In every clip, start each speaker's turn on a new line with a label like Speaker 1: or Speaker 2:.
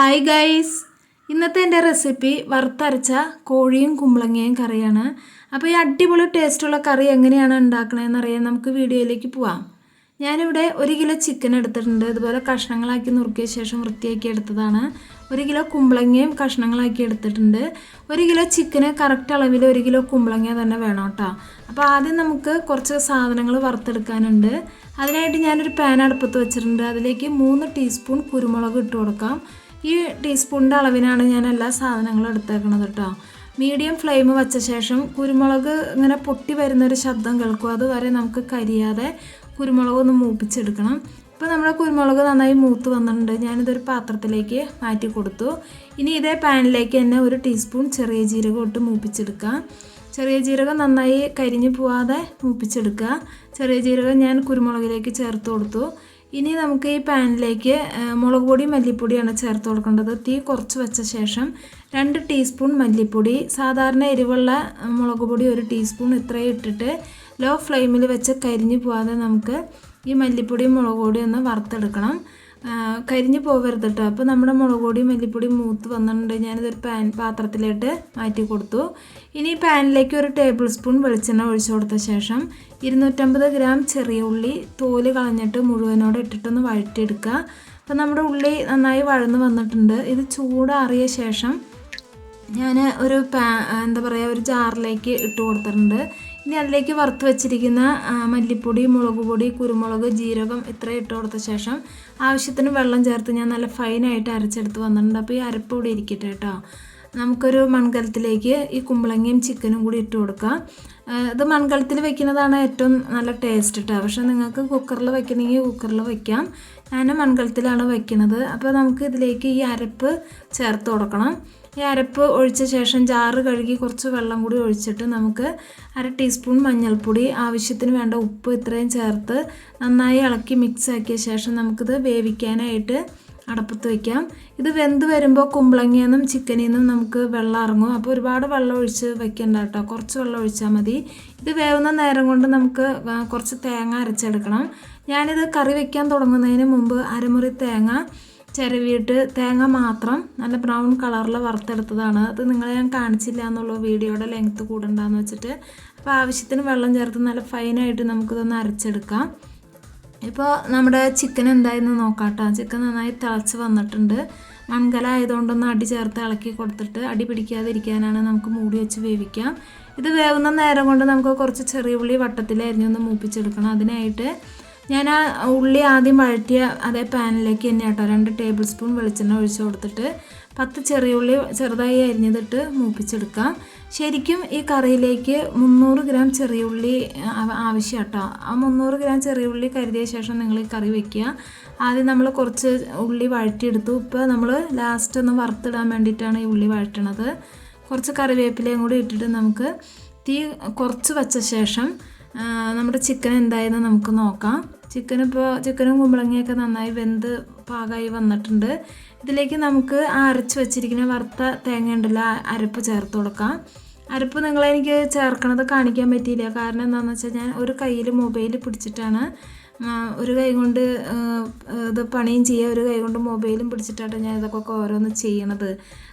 Speaker 1: Hi guys ഇന്നത്തെ എന്റെ recipe വറുത്തരച്ച കോഴിയും കുമ്പളങ്ങയും കറിയാണ്. അപ്പോൾ ഈ അടിപൊളി ടേസ്റ്റുള്ള കറി എങ്ങനെയാണ് ഉണ്ടാക്കണതെന്ന് അറിയാൻ നമുക്ക് വീഡിയോയിലേക്ക് പോവാം. ഞാനിവിടെ ഒരു കിലോ ചിക്കൻ എടുത്തിട്ടുണ്ട്. അതുപോലെ കഷ്ണങ്ങളാക്കി നുറുക്കിയ ശേഷം വൃത്തിയാക്കി എടുത്തതാണ്. ഒരു കിലോ കുമ്പളങ്ങയും കഷ്ണങ്ങളാക്കി എടുത്തിട്ടുണ്ട്. ഒരു കിലോ ചിക്കന് കറക്റ്റ് അളവിൽ ഒരു കിലോ കുമ്പളങ്ങ തന്നെ വേണം കേട്ടോ. അപ്പോൾ ആദ്യം നമുക്ക് കുറച്ച് സാധനങ്ങൾ വറുത്തെടുക്കാനുണ്ട്. അതിനായിട്ട് ഞാനൊരു പാൻ അടുപ്പത്ത് വെച്ചിട്ടുണ്ട്. അതിലേക്ക് മൂന്ന് ടീസ്പൂൺ കുരുമുളക് ഇട്ട് കൊടുക്കാം. ഈ ടീസ്പൂണിന്റെ അളവിനാണ് ഞാൻ എല്ലാ സാധനങ്ങളും എടുത്തേക്കണത് കേട്ടോ മീഡിയം ഫ്ലെയിം വച്ച ശേഷം കുരുമുളക് ഇങ്ങനെ പൊട്ടി വരുന്നൊരു ശബ്ദം കേൾക്കും. അതുവരെ നമുക്ക് കരിയാതെ കുരുമുളക് ഒന്ന് മൂപ്പിച്ചെടുക്കണം. ഇപ്പോൾ നമ്മുടെ കുരുമുളക് നന്നായി മൂത്ത് വന്നിട്ടുണ്ട്. ഞാനിതൊരു പാത്രത്തിലേക്ക് മാറ്റി കൊടുത്തു. ഇനി ഇതേ പാനിലേക്ക് തന്നെ ഒരു ടീസ്പൂൺ ചെറിയ ജീരകം ഇട്ട് മൂപ്പിച്ചെടുക്കാം. ചെറിയ ജീരകം നന്നായി കരിഞ്ഞു പോവാതെ മൂപ്പിച്ചെടുക്കുക. ചെറിയ ജീരകം ഞാൻ കുരുമുളകിലേക്ക് ചേർത്ത് കൊടുത്തു. ഇനി നമുക്ക് ഈ പാനിലേക്ക് മുളക് പൊടി മല്ലിപ്പൊടിയാണ് ചേർത്ത് കൊടുക്കേണ്ടത്. തീ കുറച്ച് വെച്ച ശേഷം രണ്ട് ടീസ്പൂൺ മല്ലിപ്പൊടി സാധാരണ എരിവുള്ള മുളക് പൊടി ഒരു ടീസ്പൂൺ ഇത്രയും ഇട്ടിട്ട് ലോ ഫ്ലെയിമിൽ വെച്ച് കരിഞ്ഞു പോകാതെ നമുക്ക് ഈ മല്ലിപ്പൊടിയും മുളക് പൊടിയും ഒന്ന് വറുത്തെടുക്കണം. കരിഞ്ഞു പോകരുത് കേട്ടോ അപ്പോൾ നമ്മുടെ മുളക് പൊടി മല്ലിപ്പൊടി മൂത്ത് വന്നിട്ടുണ്ട്. ഞാനിതൊരു പാൻ പാത്രത്തിലോട്ട് മാറ്റി കൊടുത്തു. ഇനി പാനിലേക്ക് ഒരു ടേബിൾ സ്പൂൺ വെളിച്ചെണ്ണ ഒഴിച്ചു കൊടുത്ത ശേഷം ഇരുന്നൂറ്റമ്പത് ഗ്രാം ചെറിയ ഉള്ളി തോൽ കളഞ്ഞിട്ട് മുഴുവനോടെ ഇട്ടിട്ടൊന്ന് വഴറ്റിയെടുക്കുക. അപ്പോൾ നമ്മുടെ ഉള്ളി നന്നായി വഴന്ന് വന്നിട്ടുണ്ട്. ഇത് ചൂടാറിയ ശേഷം ഞാൻ ഒരു പാ എന്താ പറയുക ഒരു ജാറിലേക്ക് ഇട്ട് കൊടുത്തിട്ടുണ്ട്. ഇനി അതിലേക്ക് വറുത്ത് വെച്ചിരിക്കുന്ന മല്ലിപ്പൊടി മുളക് പൊടി കുരുമുളക് ജീരകം ഇത്രയും ഇട്ട് കൊടുത്ത ശേഷം ആവശ്യത്തിന് വെള്ളം ചേർത്ത് ഞാൻ നല്ല ഫൈനായിട്ട് അരച്ചെടുത്ത് വന്നിട്ടുണ്ട്. അപ്പോൾ ഈ അരപ്പ് ഇരിക്കട്ടെ കേട്ടോ നമുക്കൊരു മൺകലത്തിലേക്ക് ഈ കുമ്പളങ്ങയും ചിക്കനും കൂടി ഇട്ട് കൊടുക്കാം. ഇത് മൺകലത്തിൽ വെക്കുന്നതാണ് ഏറ്റവും നല്ല ടേസ്റ്റ് കേട്ടോ പക്ഷേ നിങ്ങൾക്ക് കുക്കറിൽ വെക്കണമെങ്കിൽ കുക്കറിൽ വെക്കാം. ഞാൻ മൺകലത്തിലാണ് വെക്കുന്നത്. അപ്പോൾ നമുക്ക് ഇതിലേക്ക് ഈ അരപ്പ് ചേർത്ത് കൊടുക്കണം. ഈ അരപ്പ് ഒഴിച്ച ശേഷം ജാറ് കഴുകി കുറച്ച് വെള്ളം കൂടി ഒഴിച്ചിട്ട് നമുക്ക് അര ടീസ്പൂൺ മഞ്ഞൾപ്പൊടി ആവശ്യത്തിന് വേണ്ട ഉപ്പ് ഇത്രയും ചേർത്ത് നന്നായി ഇളക്കി മിക്സ് ആക്കിയ ശേഷം നമുക്കിത് വേവിക്കാനായിട്ട് അടപ്പത്ത് വയ്ക്കാം ഇത് വെന്ത് വരുമ്പോൾ കുമ്പളങ്ങിയിൽ നിന്നും ചിക്കനിൽ നിന്നും നമുക്ക് വെള്ളം ഇറങ്ങും. അപ്പോൾ ഒരുപാട് വെള്ളം ഒഴിച്ച് വെക്കേണ്ട കേട്ടോ. കുറച്ച് വെള്ളം ഒഴിച്ചാൽ മതി. ഇത് വേവുന്ന നേരം കൊണ്ട് നമുക്ക് കുറച്ച് തേങ്ങ അരച്ചെടുക്കണം. ഞാനിത് കറി വയ്ക്കാൻ തുടങ്ങുന്നതിന് മുമ്പ് അരമുറി തേങ്ങ ചിരവിയിട്ട് തേങ്ങ മാത്രം നല്ല ബ്രൗൺ കളറിൽ വറുത്തെടുത്തതാണ്. അത് നിങ്ങളെ ഞാൻ കാണിച്ചില്ല എന്നുള്ള വീഡിയോയുടെ ലെങ്ത്ത് കൂടണ്ടെന്ന് വെച്ചിട്ട്. അപ്പോൾ ആവശ്യത്തിന് വെള്ളം ചേർത്ത് നല്ല ഫൈനായിട്ട് നമുക്കിതൊന്ന് അരച്ചെടുക്കാം. ഇപ്പോൾ നമ്മുടെ ചിക്കൻ എന്തായെന്ന് നോക്കാട്ടോ. ചിക്കൻ നന്നായി തിളച്ച് വന്നിട്ടുണ്ട്. മൺകല ആയതുകൊണ്ടൊന്ന് അടി ചേർത്ത് ഇളക്കി കൊടുത്തിട്ട് അടി പിടിക്കാതിരിക്കാനാണ് നമുക്ക് മൂടി വെച്ച് വേവിക്കാം. ഇത് വേവുന്ന നേരം കൊണ്ട് നമുക്ക് കുറച്ച് ചെറിയ ഉള്ളി വട്ടത്തിൽ അരിഞ്ഞൊന്ന് മൂപ്പിച്ചെടുക്കണം. അതിനായിട്ട് ഞാൻ ആ ഉള്ളി ആദ്യം വഴറ്റിയ അതേ പാനിലേക്ക് തന്നെ കേട്ടോ രണ്ട് ടേബിൾ സ്പൂൺ വെളിച്ചെണ്ണ ഒഴിച്ച് കൊടുത്തിട്ട് പത്ത് ചെറിയ ഉള്ളി ചെറുതായി അരിഞ്ഞതിട്ട് മൂപ്പിച്ചെടുക്കാം. ശരിക്കും ഈ കറിയിലേക്ക് മുന്നൂറ് ഗ്രാം ചെറിയ ഉള്ളി ആവശ്യം കേട്ടോ ആ മുന്നൂറ് ഗ്രാം ചെറിയ ഉള്ളി കരുതിയ ശേഷം നിങ്ങൾ ഈ കറി വെക്കുക. ആദ്യം നമ്മൾ കുറച്ച് ഉള്ളി വഴറ്റിയെടുത്തു. ഇപ്പോൾ നമ്മൾ ലാസ്റ്റ് ഒന്ന് വറുത്തിടാൻ വേണ്ടിയിട്ടാണ് ഈ ഉള്ളി വഴറ്റണത്. കുറച്ച് കറിവേപ്പിലയും കൂടി ഇട്ടിട്ട് നമുക്ക് തീ കുറച്ച് വച്ച ശേഷം നമ്മുടെ ചിക്കൻ എന്തായെന്ന് നമുക്ക് നോക്കാം. ചിക്കൻ ഇപ്പോൾ ചിക്കനും കുമ്പളങ്ങയൊക്കെ നന്നായി വെന്ത് പാകമായി വന്നിട്ടുണ്ട്. ഇതിലേക്ക് നമുക്ക് അരച്ച് വെച്ചിരിക്കുന്ന വറുത്ത തേങ്ങ ഉണ്ടല്ലോ അരപ്പ് ചേർത്ത് കൊടുക്കാം. അരപ്പ് നിങ്ങളെനിക്ക് ചേർക്കണത് കാണിക്കാൻ പറ്റിയില്ല. കാരണം എന്താണെന്ന് വെച്ചാൽ ഞാൻ ഒരു കയ്യിൽ മൊബൈൽ പിടിച്ചിട്ടാണ് ഒരു കൈ കൊണ്ട് ഇത് പണിയും ചെയ്യുക ഒരു കൈ കൊണ്ട് മൊബൈലും പിടിച്ചിട്ടാണ് ഞാൻ ഇതൊക്കെ ഓരോന്ന് ചെയ്യണത്.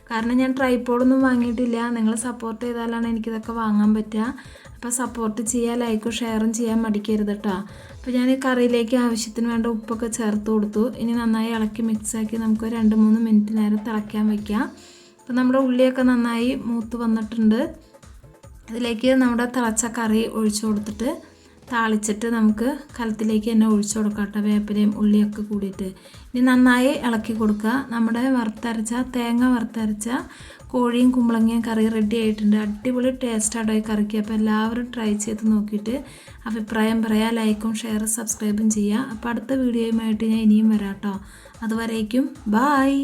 Speaker 1: കാരണം ഞാൻ ട്രൈപ്പോഡൊന്നും വാങ്ങിയിട്ടില്ല. നിങ്ങൾ സപ്പോർട്ട് ചെയ്താലാണ് എനിക്കിതൊക്കെ വാങ്ങാൻ പറ്റുക അപ്പോൾ സപ്പോർട്ട് ചെയ്യുക ലൈക്കും ഷെയറും ചെയ്യാൻ മടിക്കരുത് കേട്ടോ അപ്പോൾ ഞാൻ ഈ കറിയിലേക്ക് ആവശ്യത്തിന് വേണ്ട ഉപ്പൊക്കെ ചേർത്ത് കൊടുത്തു. ഇനി നന്നായി ഇളക്കി മിക്സാക്കി നമുക്ക് രണ്ട് മൂന്ന് മിനിറ്റ് നേരം തിളയ്ക്കാൻ വയ്ക്കാം അപ്പോൾ നമ്മുടെ ഉള്ളിയൊക്കെ നന്നായി മൂത്ത് വന്നിട്ടുണ്ട്. ഇതിലേക്ക് നമ്മുടെ തിളച്ച കറി ഒഴിച്ചു കൊടുത്തിട്ട് താളിച്ചിട്ട് നമുക്ക് കലത്തിലേക്ക് തന്നെ ഒഴിച്ചു കൊടുക്കാം കേട്ടോ വേപ്പിലയും ഉള്ളിയൊക്കെ കൂടിയിട്ട്. ഇനി നന്നായി ഇളക്കി കൊടുക്കുക. നമ്മുടെ വറുത്തരച്ച തേങ്ങ വറുത്തരച്ച കോഴിയും കുമ്പളങ്ങയും കറി റെഡി ആയിട്ടുണ്ട്. അടിപൊളി ടേസ്റ്റാണ് ഈ കറിക്ക്. അപ്പോൾ എല്ലാവരും ട്രൈ ചെയ്ത് നോക്കിയിട്ട് അഭിപ്രായം പറയാം ലൈക്കും ഷെയറും സബ്സ്ക്രൈബും ചെയ്യുക. അപ്പോൾ അടുത്ത വീഡിയോയുമായിട്ട് ഞാൻ ഇനിയും വരാം കേട്ടോ. അതുവരേക്കും ബായ്